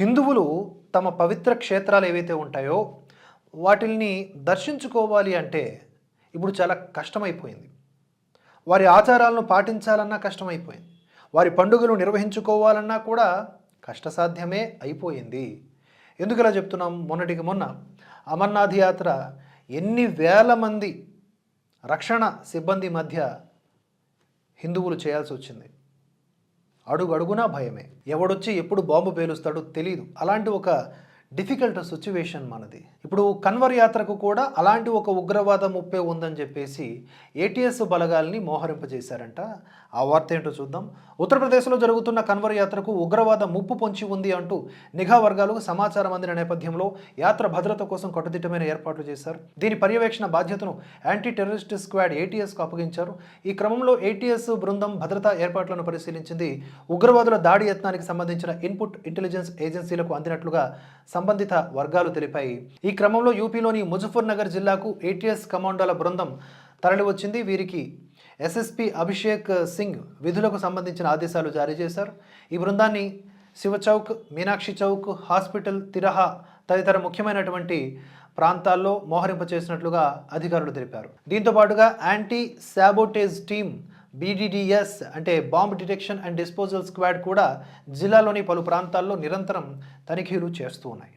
హిందువులు తమ పవిత్ర క్షేత్రాలు ఏవైతే ఉంటాయో వాటిల్ని దర్శించుకోవాలి అంటే ఇప్పుడు చాలా కష్టమైపోయింది. వారి ఆచారాలను పాటించాలన్నా కష్టమైపోయింది. వారి పండుగలు నిర్వహించుకోవాలన్నా కూడా కష్టసాధ్యమే అయిపోయింది. ఎందుకు ఇలా చెప్తున్నాం? మొన్నటికి మొన్న అమర్నాథ్ యాత్ర ఎన్ని వేల మంది రక్షణ సిబ్బంది మధ్య హిందువులు చేయాల్సి వచ్చింది. అడుగు అడుగునా భయమే. ఎవడొచ్చి ఎప్పుడు బాంబు పేలుస్తాడో తెలియదు అలాంటి ఒక డిఫికల్ట్ సిచ్యువేషన్ మనది. ఇప్పుడు కన్వర్ యాత్రకు కూడా అలాంటి ఒక ఉగ్రవాద ముప్పే ఉందని చెప్పేసి ఏటీఎస్ బలగాల్ని మోహరింపజేశారంట. ఆ వార్త ఏంటో చూద్దాం. ఉత్తరప్రదేశ్లో జరుగుతున్న కన్వర్ యాత్రకు ఉగ్రవాద ముప్పు పొంచి ఉంది అంటూ నిఘా వర్గాలకు సమాచారం అందిన నేపథ్యంలో యాత్ర భద్రత కోసం కట్టుదిట్టమైన ఏర్పాట్లు చేశారు. దీని పర్యవేక్షణ బాధ్యతను యాంటీ టెర్రరిస్ట్ స్క్వాడ్ ఏటీఎస్కు అప్పగించారు. ఈ క్రమంలో ఏటీఎస్ బృందం భద్రతా ఏర్పాట్లను పరిశీలించింది. ఉగ్రవాదుల దాడి యత్నానికి సంబంధించిన ఇన్పుట్ ఇంటెలిజెన్స్ ఏజెన్సీలకు అందినట్లుగా సంబంధిత వర్గాలు తెలిపాయి. ఈ క్రమంలో యూపీలోని ముజఫర్ నగర్ జిల్లాకు ఏటీఎస్ కమాండోల బృందం తరలివచ్చింది వీరికి ఎస్ఎస్పి అభిషేక్ సింగ్ విధులకు సంబంధించిన ఆదేశాలు జారీ చేశారు. ఈ బృందాన్ని శివచౌక్ మీనాక్షి చౌక్ హాస్పిటల్ తిరహా తదితర ముఖ్యమైనటువంటి ప్రాంతాల్లో మోహరింప చేసినట్లుగా అధికారులు తెలిపారు. దీంతో పాటుగా యాంటీ శాబోటేజ్ టీమ్ బీడీడీఎస్ అంటే bomb detection and disposal squad కూడా జిల్లాలోని పలు ప్రాంతాల్లో నిరంతరం తనిఖీలు చేస్తూ ఉన్నాయి.